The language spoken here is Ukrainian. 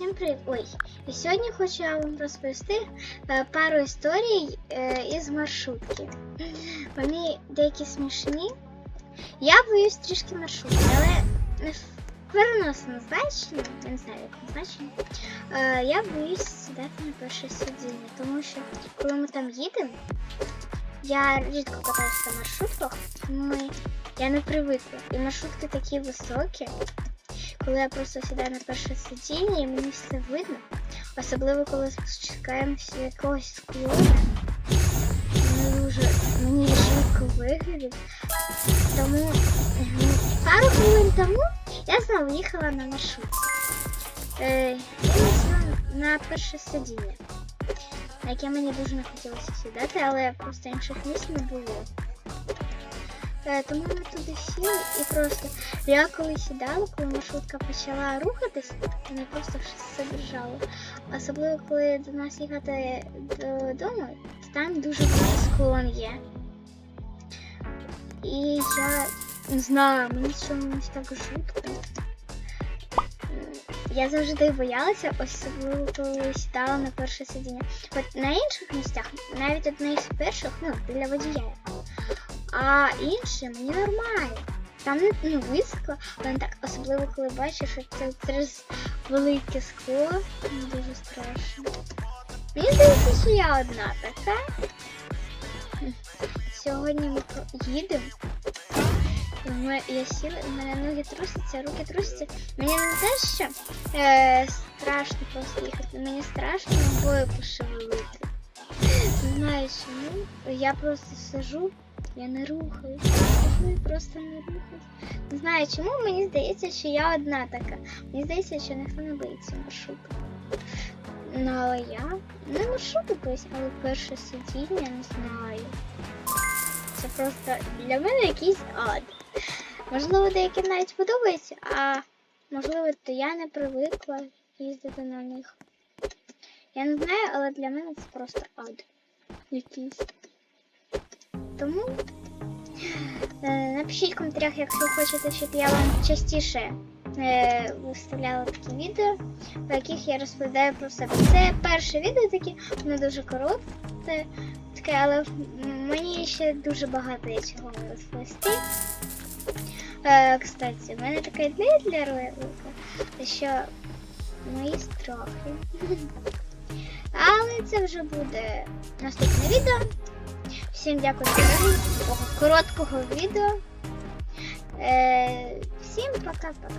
Всім привіт! Ой, і сьогодні хочу я вам розповісти е, пару історій е, із маршрутки. Вони деякі смішні. Я боюсь трішки маршрутки, але в переносному значенні, я не знаю, як значення. Е, я боюсь сідати на перше сидіння, тому що коли ми там їдемо, я рідко катаюся на маршрутках, ми, я не привикла. І маршрутки такі високі. Коли я просто сідаю на перше сидіння і мені все видно, особливо коли чекаємося якогось склона. Мені дуже мені жінко виглядить. Тому пару хвилин тому я знову їхала на маршрутці. Е, я на перше сидіння, на яке мені дуже не хотілося сідати, але просто інших місць не було. Е, Тому ми туди сіли і просто я коли сідала, коли маршрутка почала рухатись, мене просто все держало. Особливо коли до нас їхати додому, то там дуже склон є. І я не знаю, мені чомусь так жутко. Я завжди боялася, особливо коли сідала на перше сидіння. От на інших місцях, навіть одне із перших, ну, для водія. А інше мені нормально. Там не ну, високо, але так особливо, коли бачиш, що це через велике скло. Мені дуже страшно. Мені здається, що я одна така. Сьогодні ми їдемо. Я сіла, в мене ноги трусяться, руки трусяться. Мені не те, що е, страшно просто їхати, мені страшно ногою пошевелити. Знаю чому. Я просто сижу, я не рухаюсь. І просто не рухаюсь. Не знаю чому, мені здається, що я одна така. Мені здається, що ніхто не боїться маршруту. Ну, але я не маршруту боюсь, але перше сидіння не знаю. Це просто для мене якийсь ад. Можливо, деяким навіть подобається, а можливо, то я не привикла їздити на них. Я не знаю, але для мене це просто ад. Якийсь. Тому е, напишіть в коментарях, якщо хочете, щоб я вам частіше е, виставляла такі відео, в яких я розповідаю про себе. Це перше відео таке, воно дуже коротке, таке, але мені ще дуже багато є чого розповісти. Е, кстати, в мене така ідея для ролика, що мої страхи. Але це вже буде наступне відео. Всім дякую за перегляд такого короткого відео. Е, всім пока-пока.